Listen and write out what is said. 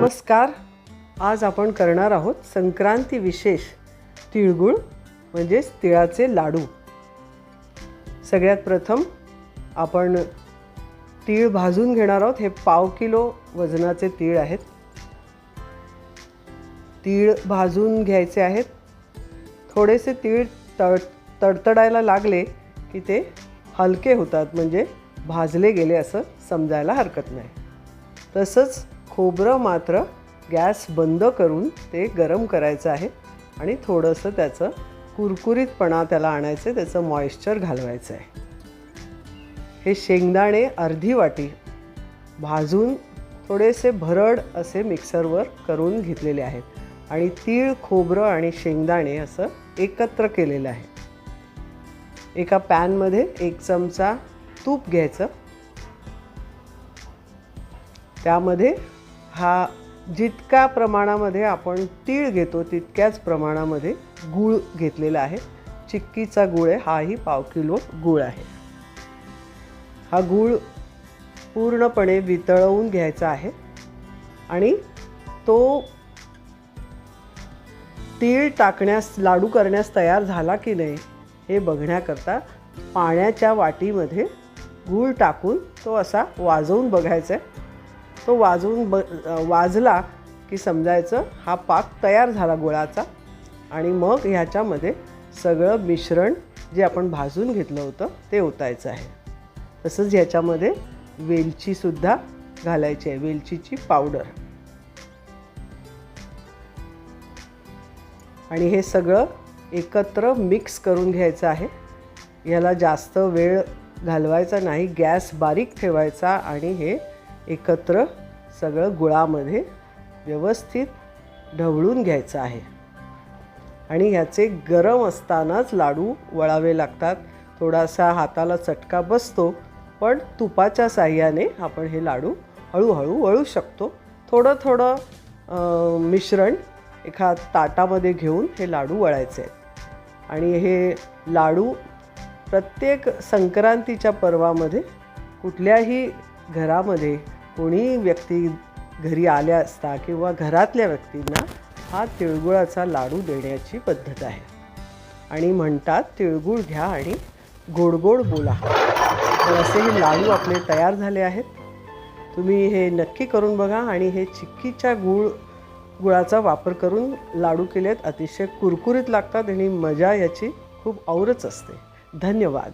नमस्कार. आज आपण करणार आहोत संक्रांती विशेष तिळगुळ म्हणजेच तिळाचे लाडू. सगळ्यात प्रथम आपण तीळ भाजून घेणार आहोत. हे पाव किलो वजनाचे तीळ आहेत. तीळ भाजून घ्यायचे आहेत. थोडेसे तीळ तड तडतडायला लागले की ते हलके होतात. म्हणजे भाजले गेले असं समजायला हरकत नाही. तसंच खोबरं मात्र गॅस बंद करून ते गरम करायचं आहे आणि थोडंसं त्याचं कुरकुरीतपणा त्याला आणायचं त्याचं मॉइश्चर घालवायचं आहे. हे शेंगदाणे अर्धी वाटी भाजून थोडेसे भरड असे मिक्सरवर करून घेतलेले आहेत आणि तीळ खोबरं आणि शेंगदाणे असं एकत्र केलेलं आहे. एका पॅनमध्ये एक चमचा तूप घ्यायचं. त्यामध्ये हा जितक्या प्रमाणामध्ये आपण तीळ घेतो तितक्याच प्रमाणामध्ये गूळ घेतलेला आहे. चिक्कीचा गूळ आहे हाही पाव किलो गूळ आहे. हा गूळ पूर्णपणे वितळवून घ्यायचा आहे आणि तो तीळ टाकण्यास लाडू करण्यास तयार झाला की नाही हे बघण्याकरता पाण्याच्या वाटीमध्ये गूळ टाकून तो असा वाजवून बघायचा आहे तो वाजवून ब वाजला की समजायचं हा पाक तयार झाला गुळाचा आणि मग ह्याच्यामध्ये सगळं मिश्रण जे आपण भाजून घेतलं होतं ते ओतायचं आहे. तसंच ह्याच्यामध्ये वेलचीसुद्धा घालायची आहे वेलचीची पावडर. आणि हे सगळं एकत्र मिक्स करून घ्यायचं आहे. ह्याला जास्त वेळ घालवायचा नाही गॅस बारीक ठेवायचा आणि हे एकत्र सगळं गुळामध्ये व्यवस्थित ढवळून घ्यायचं आहे. आणि ह्याचे गरम असतानाच लाडू वळावे लागतात. थोडासा हाताला चटका बसतो पण तुपाच्या साह्याने आपण हे लाडू हळूहळू वळू शकतो. थोडं थोडं मिश्रण एका ताटामध्ये घेऊन हे लाडू वळायचे. आहेत आणि हे लाडू प्रत्येक संक्रांतीच्या पर्वामध्ये कुठल्याही घरामध्ये कोणी व्यक्ती घरी आल्या असता किंवा घरातल्या व्यक्तींना हा तिळगुळाचा लाडू देण्याची पद्धत आहे. आणि म्हणतात तिळगुळ घ्या आणि गोड गोड बोला. तर असे हे लाडू आपले तयार झाले आहेत. तुम्ही हे नक्की करून बघा आणि हे चिक्कीच्या गूळ गुळाचा वापर करून लाडू केलेत. अतिशय कुरकुरीत लागतात आणि मजा याची खूप औरच असते. धन्यवाद.